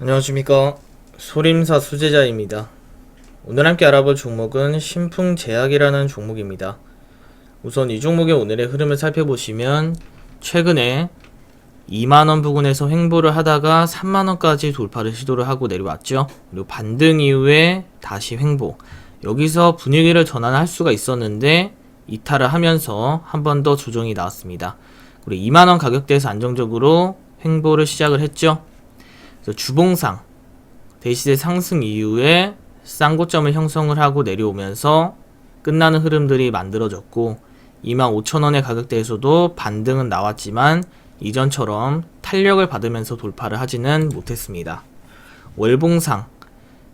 안녕하십니까. 소림사 수제자입니다. 오늘 함께 알아볼 종목은 신풍제약이라는 종목입니다. 우선 이 종목의 오늘의 흐름을 살펴보시면 최근에 2만원 부근에서 횡보를 하다가 3만원까지 돌파를 시도를 하고 내려왔죠. 그리고 반등 이후에 다시 횡보. 여기서 분위기를 전환할 수가 있었는데 이탈을 하면서 한 번 더 조정이 나왔습니다. 그리고 2만원 가격대에서 안정적으로 횡보를 시작을 했죠 주봉상 대시대 상승 이후에 쌍고점을 형성을 하고 내려오면서 끝나는 흐름들이 만들어졌고 25,000원의 가격대에서도 반등은 나왔지만 이전처럼 탄력을 받으면서 돌파를 하지는 못했습니다. 월봉상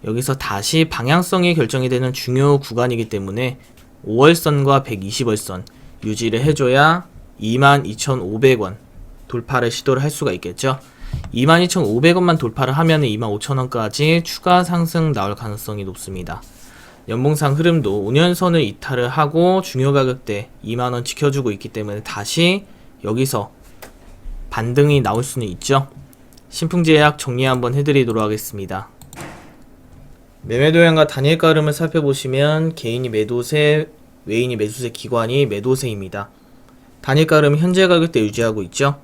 여기서 다시 방향성이 결정이 되는 중요 구간이기 때문에 5월선과 120월선 유지를 해줘야 22,500원 돌파를 시도를 할 수가 있겠죠. 22,500원만 돌파를 하면 25,000원까지 추가 상승 나올 가능성이 높습니다. 연봉상 흐름도 5년선을 이탈을 하고 중요 가격대 2만원 지켜주고 있기 때문에 다시 여기서 반등이 나올 수는 있죠. 신풍제약 정리 한번 해드리도록 하겠습니다. 매매 도형과 단일가 흐름을 살펴보시면 개인이 매도세, 외인이 매수세, 기관이 매도세입니다. 단일가 흐름 현재 가격대 유지하고 있죠.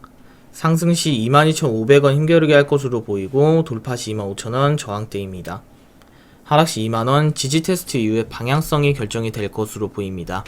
상승 시 22,500원 힘겨루게 할 것으로 보이고 돌파 시 25,000원 저항대입니다. 하락 시 2만원 지지 테스트 이후에 방향성이 결정이 될 것으로 보입니다.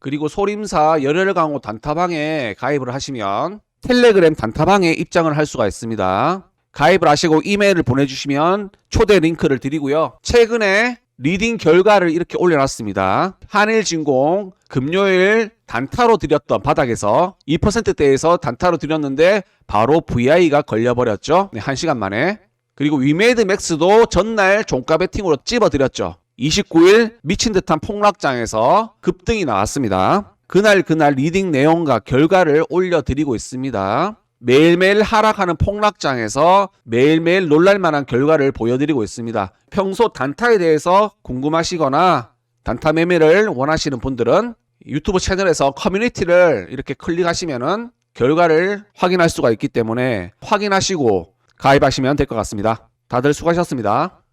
그리고 소림사 열혈 강호 단타방에 가입을 하시면 텔레그램 단타방에 입장을 할 수가 있습니다. 가입을 하시고 이메일을 보내주시면 초대 링크를 드리고요. 최근에 리딩 결과를 이렇게 올려놨습니다. 한일진공 금요일 단타로 드렸던 바닥에서 2%대에서 단타로 드렸는데 바로 VI가 걸려버렸죠. 네, 1시간 만에. 그리고 위메이드 맥스도 전날 종가 베팅으로 찝어드렸죠. 29일 미친 듯한 폭락장에서 급등이 나왔습니다. 그날 그날 리딩 내용과 결과를 올려드리고 있습니다. 매일매일 하락하는 폭락장에서 매일매일 놀랄만한 결과를 보여드리고 있습니다. 평소 단타에 대해서 궁금하시거나 단타 매매를 원하시는 분들은 유튜브 채널에서 커뮤니티를 이렇게 클릭하시면은 결과를 확인할 수가 있기 때문에 확인하시고 가입하시면 될 것 같습니다. 다들 수고하셨습니다.